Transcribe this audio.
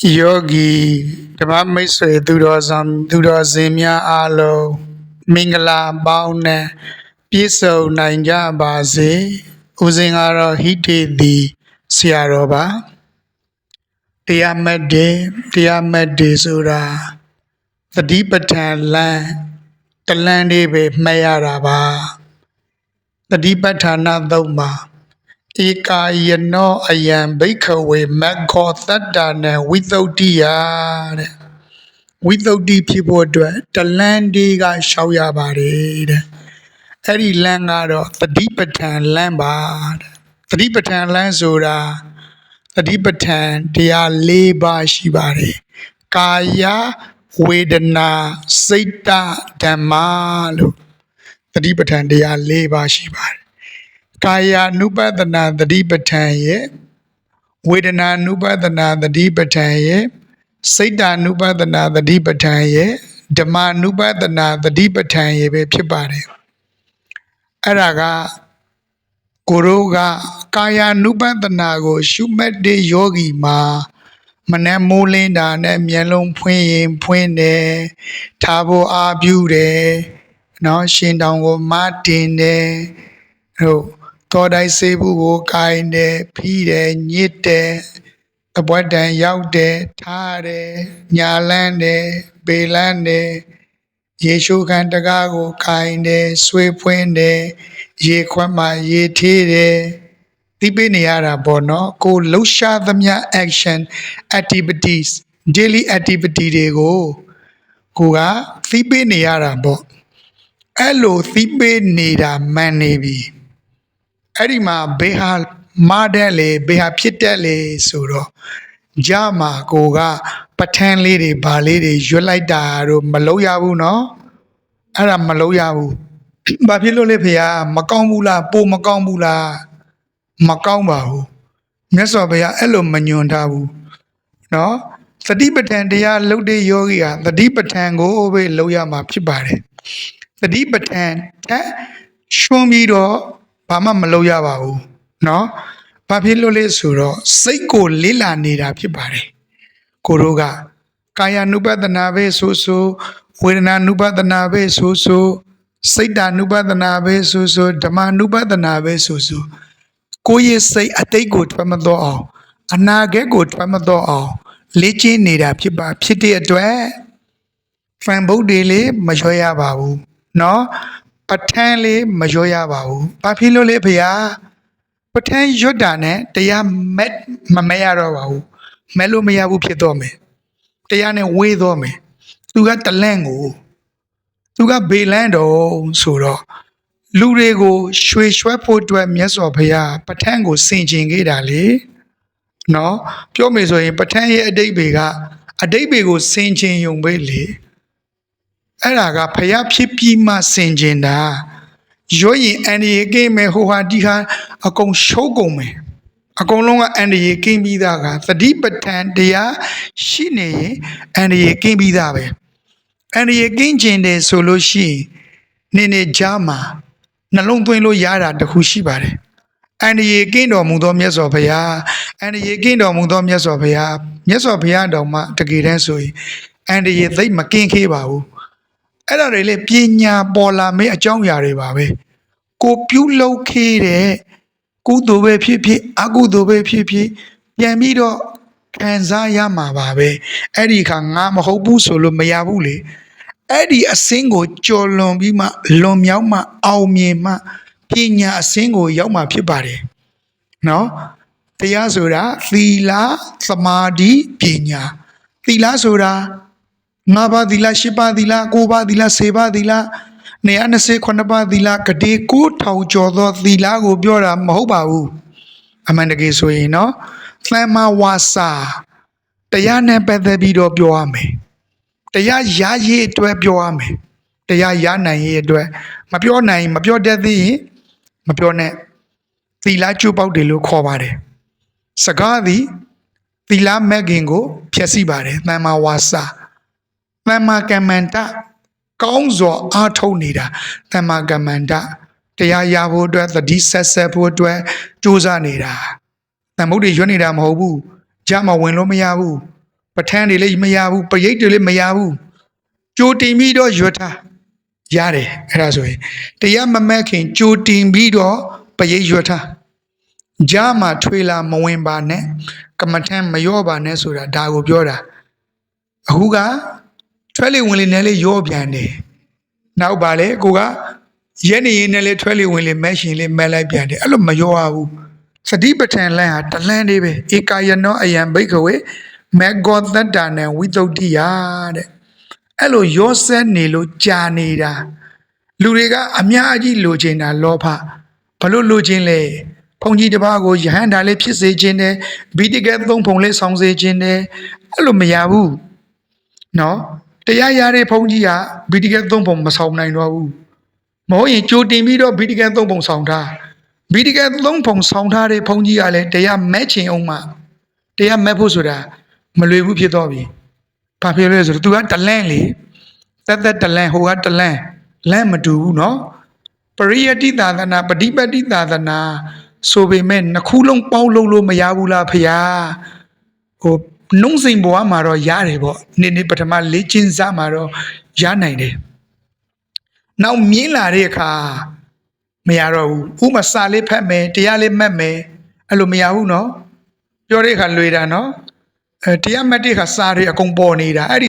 ယောဂီဓမ္မမိတ်ဆွေသူတော်ဆောင်သူတော်စင်များအားလုံးမင်္ဂလာပေါင်းနဲ့ပြည့်စုံနိုင်ကြပါစေဦးဇင်ကတော့ဟိတေတီဆရာတော်ပါတရားမတ်တယ်တရားမတ်တယ်ဆိုတာသတိပဋ္ဌာန်လမ်းတလန်းလေးပဲမှတ်ရတာပါသတိပဋ္ဌာနသုံးပါ ဧကာယနောအယံဘိခဝေမက္ခောတတ္တနံဝိသုဒ္ဓိယတဲ့ဝိသုဒ္ဓိဖြစ်ဖို့အတွက်တလန်းဒီကရှောက်ရပါတယ်တဲ့အဲ့ဒီလမ်းကတော့သတိပဋ္ဌာန်လမ်းပါတဲ့သတိပဋ္ဌာန်လမ်းဆိုတာသတိပဋ္ဌာန်တရား၄ပါးရှိပါတယ်ကာယဝေဒနာစိတ်တဓမ္မလို့သတိပဋ္ဌာန်တရား၄ပါးရှိပါတယ် ကာယ ानु ပဒနာသတိပဋ္ဌာန်ရဲ့ဝေဒနာ ानु ပဒနာသတိပဋ္ဌာန်ရဲ့စိတ်တ ानु ပဒနာသတိပဋ္ဌာန်ရဲ့ဓမ္မ ानु ပဒနာသတိပဋ္ဌာန်ရဲ့ပဲဖြစ်ပါတယ်အဲ့ဒါကကိုရောကကာယ ानु ပဒနာကို ရှုမှတ်တဲ့ယောဂီမှာမနဲ့မိုးလင်းတာနဲ့မျက်လုံးဖွင့်ရင်ဖွင့်တယ်ထားဖို့အာပြုတယ်နော်ရှင်တောင်ကိုမတင်တယ်ဟုတ် တော်တိုင်းစေဘူးကိုကိုင်းတယ်ဖိတယ်ညစ်တယ်အပွက်တန်ရောက်တယ်ထားတယ်ညာလန်းတယ်ပေလန်းတယ်ရေရှုခံတကားကိုကိုင်းတယ်ဆွေးဖွင့်တယ်ရေခွက်မှရေထေးတယ်သိပေးနေရတာပေါ့နော်ကိုလှုပ်ရှားသမျှ action activities daily activity တွေကိုကိုကသိပေးနေရတာပေါ့အဲ့လိုသိပေးနေတာမှန်နေပြီ အဲ့ဒီမှာဘေဟာမားတဲ့လေဘေဟာဖြစ်တဲ့လေဆိုတော့ကြမှာကိုကပဋ္ဌာန်းလေးတွေဗာလေးတွေရွတ်လိုက်တာတို့မလုံးရဘူးเนาะအဲ့ဒါမလုံးရဘူးဘာဖြစ်လို့လဲဖေဟာမကောင်းဘူးလားပိုမကောင်းဘူးလားမကောင်းပါဘူးမြတ်စွာဘုရားအဲ့လိုမညွန်ထားဘူးเนาะသတိပဋ္ဌာန်တရားလုတ်တဲ့ယောဂီဟာသတိပဋ္ဌာန်ကိုပဲလုံးရမှာဖြစ်ပါတယ်သတိပဋ္ဌာန်ထက်ရှွန်ပြီးတော့ ဘာမှမလုပ်ရပါဘူးเนาะဘာဖြစ်လို့လဲဆိုတော့စိတ်ကိုလေးလာနေတာဖြစ်ပါတယ်ကိုတို့ကကာယ ानु ပဒနာပဲဆိုဆိုဝေဒနာ ानु ပဒနာပဲဆိုဆိုစိတ်တ ानु ပဒနာပဲဆိုဆိုဓမ္မ ानु ပဒနာပဲဆိုဆိုကိုယ့်ရဲ့စိတ်အတိတ်ကိုထွက်မတော့အောင်အနာဂတ်ကိုထွက်မတော့အောင်လေ့ကျင့်နေတာဖြစ်ပါဖြစ်တဲ့အတွက်ဖန်ဘုတ်တွေလေးမရွှဲရပါဘူးเนาะ ပဋ္ဌာန်းလေးမရောရပါဘူး။ဘာဖြစ်လို့လဲဖေယားပဋ္ဌာန်းရွတ်တာနဲ့တရားမက်မမဲရတော့ပါဘူး။မဲလို့မရဘူးဖြစ်တော့မယ်။တရားနဲ့ဝေးတော့မယ်။သူကတလန့်ကိုသူကဘေလန့်တော့ဆိုတော့လူတွေကိုရွှေရွှဲဖို့အတွက်မြတ်စွာဘုရားပဋ္ဌာန်းကိုစင်ကျင်ခဲ့တာလေ။နော်ပြောမယ်ဆိုရင်ပဋ္ဌာန်းရဲ့အတိတ်ဘေကအတိတ်ဘေကိုစင်ကျင်ယုံပဲလေ။ အဲ့ဒါကဖျားဖြစ်ပြီးမှစင်ကျင်တာရွရင်အန်ဒီရေကင်းမယ်ဟိုဟာဒီဟာအကုန်ရှုံးကုန်မယ်အကုန်လုံးကအန်ဒီရေကင်းပြီးသားကသတိပဋ္ဌာန်တရားရှိနေရင်အန်ဒီရေကင်းပြီးသားပဲအန်ဒီရေကင်းကျင်တယ်ဆိုလို့ရှိရင်နေနေကြားမှာနှလုံးသွင်းလို့ရတာတခုရှိပါတယ်အန်ဒီရေကင်းတော်မူသောမြတ်စွာဘုရားအန်ဒီရေကင်းတော်မူသောမြတ်စွာဘုရားမြတ်စွာဘုရားတော်မှာတကယ်တမ်းဆိုရင်အန်ဒီရေသိပ်မကင်းခေးပါဘူး အဲ့ဒါတွေလေပညာပေါ်လာမယ့်အကြောင်းအရာတွေပါပဲကိုပြုလုပ်ခဲ့တဲ့ကုသိုလ်ပဲဖြစ်ဖြစ်အကုသိုလ်ပဲဖြစ်ဖြစ်ပြန်ပြီးတော့ခံစားရမှာပါပဲအဲ့ဒီခါငါမဟုတ်ဘူးဆိုလို့မရဘူးလေအဲ့ဒီအစင်းကိုကြော်လွန်ပြီးမှလွန်မြောက်မှအောင်မြင်မှပညာအစင်းကိုရောက်မှဖြစ်ပါတယ်နော်တရားဆိုတာသီလသမာဓိပညာသီလဆိုတာ 9ပါးသီလ10ပါးသီလ9ပါးသီလ10ပါးသီလ128ပါးသီလကတိ9000ကျော်သောသီလကိုပြောတာမဟုတ်ပါဘူးအမှန်တကယ်ဆိုရင်နော်သမ္မာဝါစာတရားနဲ့ပတ်သက်ပြီးတော့ပြောရမယ်တရားရရေးအတွက်ပြောရမယ်တရားရနိုင်ရေးအတွက်မပြောနိုင်မပြောတတ်သေးရင်မပြောနဲ့သီလကျုပ်ပေါက်တယ်လို့ခေါ်ပါတယ်စကားသည်သီလမဲ့ခင်ကို ဖြည့်ဆည်းပါတယ်သမ္မာဝါစာ သမ္မာကမ္မန္တကောင်းစွာအားထုတ်နေတာသမ္မာကမ္မန္တတရားရဖို့အတွက်သတိဆက်ဆက်ဖို့အတွက်ကြိုးစားနေတာသမ္မုဒ္ဒေရွတ်နေတာမဟုတ်ဘူးကြမဝင်လို့မရဘူးပဋ္ဌာန်းတွေလည်းမရဘူးပရိတ်တွေလည်းမရဘူးကြိုတင်ပြီးတော့ရွတ်ထားရတယ်အဲ့ဒါဆိုရင်တရားမမက်ခင်ကြိုတင်ပြီးတော့ပရိတ်ရွတ်ထားကြားမှာထွေလာမဝင်ပါနဲ့ကမ္မထမ်းမရောပါနဲ့ဆိုတာဒါကိုပြောတာအခုက ထွက်လေဝင်လေနဲ့လေရောပြန်တယ်နောက်ပါလေကိုကရဲနေရင်နဲ့လေထွက်လေဝင်လေမက်ရှင်လေမက်လိုက်ပြန်တယ်အဲ့လိုမရောရဘူးစတိပဋ္ဌာန်လမ်းဟာတလန်းလေးပဲဧကာယနောအယံဘိက္ခဝေမေဂောတတ္တနံဝိသုဒ္ဓိယတဲ့အဲ့လိုရောစက်နေလို့ကြာနေတာလူတွေကအများကြီးလိုချင်တာလောဘဘလို့လိုချင်လဲဘုံကြီးတစ်ပါးကိုယဟန္တာလေးဖြစ်စေခြင်းနဲ့ဘိတိကဲသုံးဖုံလေးဆောင်စေခြင်းနဲ့အဲ့လိုမရဘူးနော် တရားရတဲ့ဘုံကြီးကဘိတိကဲသုံးဖုံမဆောင်နိုင်တော့ဘူးမဟုတ်ရင်ကြိုတင်ပြီးတော့ဘိတိကဲသုံးဖုံဆောင်ထားဘိတိကဲသုံးဖုံဆောင်ထားတဲ့ဘုံကြီးကလည်းတရားမဲ့ချင်အောင်မှတရားမဲ့ဖို့ဆိုတာမလွယ်ဘူးဖြစ်တော့ပြီဘာဖြစ်လဲဆိုတော့ तू ကတလန့်လေ တက်တက်တလန်ဟိုကတလန်လမ်းမတူဘူးเนาะပရိယတိသာသနာပฏิပတ်တိသာသနာဆိုပေမဲ့နှစ်ခုလုံးပေါင်းလုံးလို့မရဘူးလားဖရာဟို နှုံးစိန်ဘဝမှာတော့ရတယ်ပေါ့နေ့နေ့ပထမလေ့ကျင့်စားမှာတော့ရနိုင်တယ်နောက်မြင်းလာတဲ့အခါမရတော့ဘူးဥမစာလေးဖတ်မယ်တရားလေးမှတ်မယ်အဲ့လိုမရဘူးနော်ပြောတဲ့အခါလွေတာနော်အဲတရားမှတ်တဲ့အခါစာတွေအကုန်ပေါ်နေတာအဲ့ဒီ